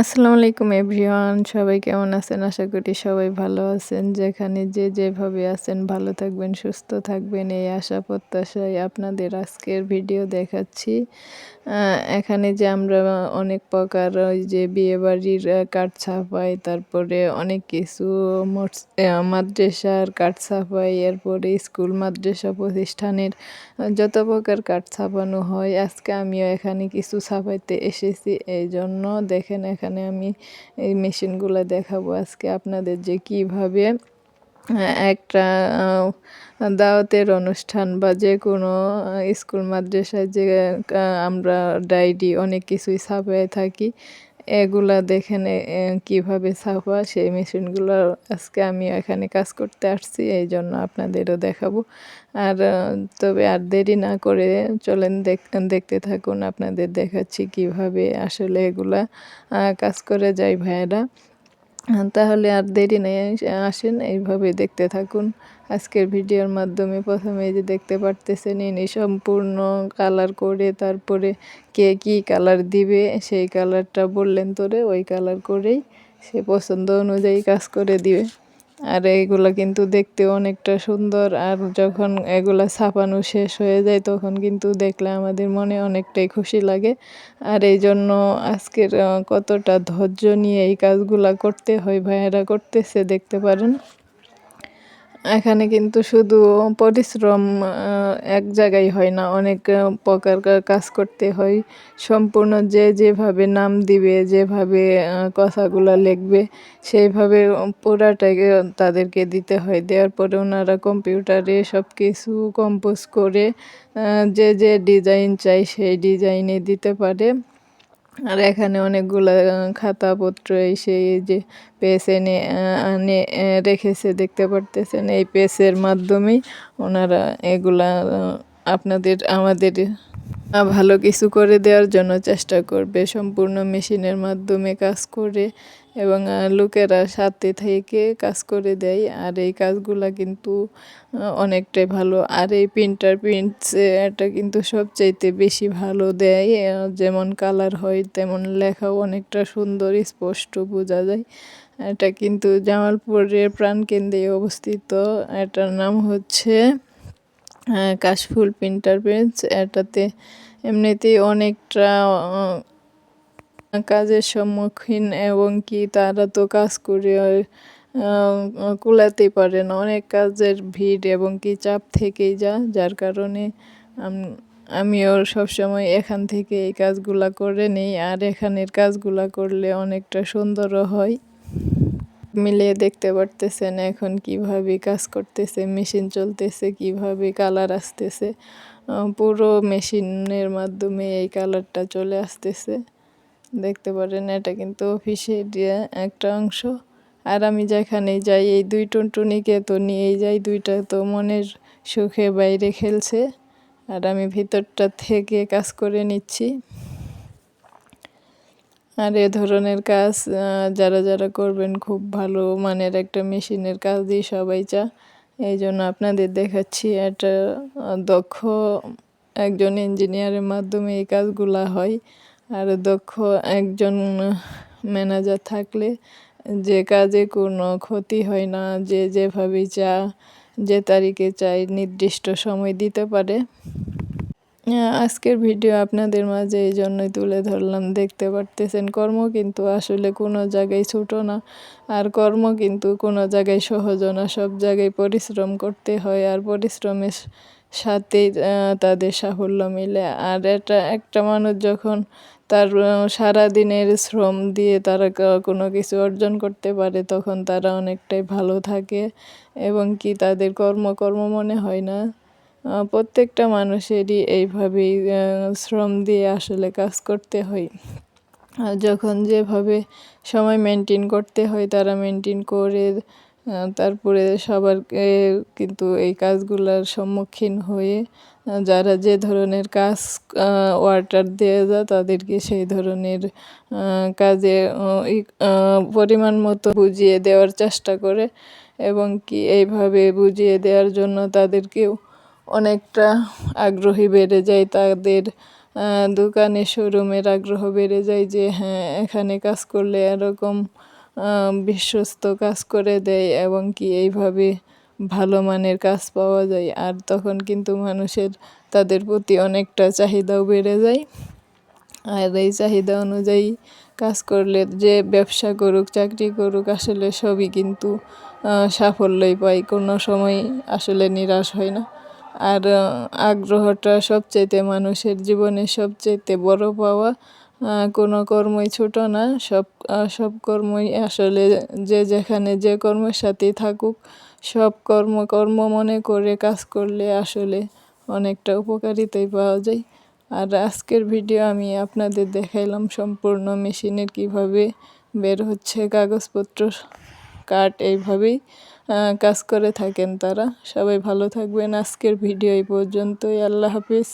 আসসালামু আলাইকুম, এভরিওয়ান। সবাই কেমন আছেন? আশা করি সবাই ভালো আছেন। যেখানে যে যেভাবে আছেন, ভালো থাকবেন, সুস্থ থাকবেন, এই আশা প্রত্যাশায় আপনাদের আজকের ভিডিও দেখাচ্ছি। এখানে যে আমরা অনেক প্রকার ওই যে বিয়েবাড়ির কাঠ ছাপাই, তারপরে অনেক কিছু মাদ্রাসার কাঠ ছাপাই, এরপরে স্কুল, মাদ্রাসা প্রতিষ্ঠানের যত প্রকার কাঠ ছাপানো হয়, আজকে আমিও এখানে কিছু ছাপাইতে এসেছি। এই জন্য দেখেন এখানে আমি এই মেশিনগুলো দেখাবো আজকে আপনাদের যে কীভাবে একটা দাওয়াতের অনুষ্ঠান বা যে কোনো স্কুল, মাদ্রাসায় যে আমরা ডায়েরি অনেক কিছুই ছাপায় থাকি। এগুলা দেখেন কীভাবে ছাপা সেই মেশিনগুলো আজকে আমি এখানে কাজ করতে আসছি, এই জন্য আপনাদেরও দেখাবো। আর তবে আর দেরি না করে চলেন দেখতে থাকুন, আপনাদের দেখাচ্ছি কীভাবে আসলে এগুলা কাজ করে যায় ভাইয়েরা। তাহলে আর দেরি নেই, আসেন এইভাবে দেখতে থাকুন। আজকের ভিডিওর মাধ্যমে প্রথমে যে দেখতে পারতেছেন, ইনি সম্পূর্ণ কালার করে তারপরে কে কি কালার দিবে, সেই কালারটা বললেন তোরে, ওই কালার করেই সে পছন্দ অনুযায়ী কাজ করে দিবে। আর এইগুলো কিন্তু দেখতে অনেকটা সুন্দর। আর যখন এগুলো ছাপানো শেষ হয়ে যায়, তখন কিন্তু দেখলে আমাদের মনে অনেকটাই খুশি লাগে। আর এই জন্য আজকের কতটা ধৈর্য নিয়ে এই কাজগুলো করতে হয়, ভাইয়েরা করতেছে, দেখতে পারেন। এখানে কিন্তু শুধু পরিশ্রম এক জায়গায় হয় না, অনেক প্রকার কাজ করতে হয়। সম্পূর্ণ যে যেভাবে নাম দিবে, যেভাবে কথাগুলো লিখবে, সেইভাবে পুরাটাকে তাদেরকে দিতে হয়। দেওয়ার পরে ওনারা কম্পিউটারে সব কিছু কম্পোজ করে যে যে ডিজাইন চাই সেই ডিজাইনে দিতে পারে। আর এখানে অনেকগুলো খাতাপত্র এসে এই যে পেস এনে আনে রেখেছে, দেখতে পারতেছেন। এই পেসের মাধ্যমেই ওনারা এগুলা আপনাদের, আমাদের ভালো কিছু করে দেওয়ার জন্য চেষ্টা করবে। সম্পূর্ণ মেশিনের মাধ্যমে কাজ করে এবং লোকেরা সাথে থেকে কাজ করে দেয়। আর এই কাজগুলা কিন্তু অনেকটাই ভালো। আর এই প্রিন্টার প্রিন্টস এটা কিন্তু সবচাইতে বেশি ভালো দেয়। যেমন কালার হয়, তেমন লেখাও অনেকটা সুন্দর, স্পষ্ট বোঝা যায়। এটা কিন্তু জামালপুরের প্রাণকেন্দ্রে অবস্থিত। এটার নাম হচ্ছে কাশফুল প্রিন্টার প্রিন্টস এটাতে এমনিতেই অনেকটা কাজের সম্মুখীন এবং কি তারা তো কাজ করে কুলাতে পারে না। অনেক কাজের ভিড় এবং কি চাপ থেকেই যা যার কারণে আমিও সবসময় এখান থেকে এই কাজগুলা করে নিই। আর এখানের কাজগুলা করলে অনেকটা সুন্দরও হয়। মিলিয়ে দেখতে পারতেছেন এখন কীভাবে কাজ করতেছে, মেশিন চলতেছে, কীভাবে কালার আসতেছে। পুরো মেশিনের মাধ্যমে এই কালারটা চলে আসতেছে। দেখতে পারেন, এটা কিন্তু অফিসে দিয়ে একটা অংশ। আর আমি যেখানে যাই, এই দুই টুনটুনিকে তো নিয়েই যাই, দুইটা তো মনের সুখে বাইরে খেলছে। আর আমি ভিতরটা থেকে কাজ করে নিচ্ছি। আর এ ধরনের কাজ যারা যারা করবেন খুব ভালো মানের একটা মেশিনের কাজ দিয়ে সবাই চা। এই জন্য আপনাদের দেখাচ্ছি একটা দক্ষ একজন ইঞ্জিনিয়ারের মাধ্যমে এই কাজগুলা হয়। আর দক্ষ একজন ম্যানেজার থাকলে যে কাজে কোনো ক্ষতি হয় না, যে যেভাবে চা, যে তারিখে চাই নির্দিষ্ট সময় দিতে পারে। আজকের ভিডিও আপনাদের মাঝে এই জন্যই তুলে ধরলাম। দেখতে পারতেছেন, কর্ম কিন্তু আসলে কোনো জায়গায় ছোটো না। আর কর্ম কিন্তু কোনো জায়গায় সহজও না। সব জায়গায় পরিশ্রম করতে হয় আর পরিশ্রমের সাথেই তাদের সাফল্য মিলে। আর এটা একটা মানুষ যখন তার সারা দিনের শ্রম দিয়ে তারা কোনো কিছু অর্জন করতে পারে, তখন তারা অনেকটাই ভালো থাকে। এবং কি তাদের কর্ম কর্ম মনে হয় না? প্রত্যেকটা মানুষেরই এইভাবেই শ্রম দিয়ে আসলে কাজ করতে হয়। যখন যেভাবে সময় মেনটেন করতে হয়, তারা মেনটেন করে তারপরে সবারকে কিন্তু এই কাজগুলোর সম্মুখীন হয়ে যারা যে ধরনের কাজ অর্ডার দেওয়া যায় তাদেরকে সেই ধরনের কাজে পরিমাণ মতো বুঝিয়ে দেওয়ার চেষ্টা করে এবং কি এইভাবে বুঝিয়ে দেওয়ার জন্য তাদেরকেও অনেকটা আগ্রহী বেড়ে যায়। তাদের দোকানে, শোরুমের আগ্রহ বেড়ে যায় যে হ্যাঁ এখানে কাজ করলে এরকম বিশ্বস্ত কাজ করে দেয় এবং কি এইভাবে ভালো মানের কাজ পাওয়া যায়। আর তখন কিন্তু মানুষের, তাদের প্রতি অনেকটা চাহিদাও বেড়ে যায়। আর এই চাহিদা অনুযায়ী কাজ করলে যে ব্যবসা করুক, চাকরি করুক, আসলে সবই কিন্তু সাফল্যই পায়। কোনো সময় আসলে নিরাশ হয় না। আর আগ্রহটা সবচাইতে মানুষের জীবনে সবচাইতে বড় পাওয়া কোনো কর্মই ছোট না। সব সব কর্মই আসলে যে যেখানে যে কর্মের সাথেই থাকুক, সব কর্ম কর্ম মনে করে কাজ করলে আসলে অনেকটা উপকারিতাই পাওয়া যায়। আর আজকের ভিডিও আমি আপনাদের দেখাইলাম সম্পূর্ণ মেশিনের কীভাবে বের হচ্ছে কাগজপত্র কাট এইভাবেই। কাজ করে থাকেন তারা। সবাই ভালো থাকবেন। আজকের ভিডিও এই পর্যন্তই। আল্লাহ হাফিজ।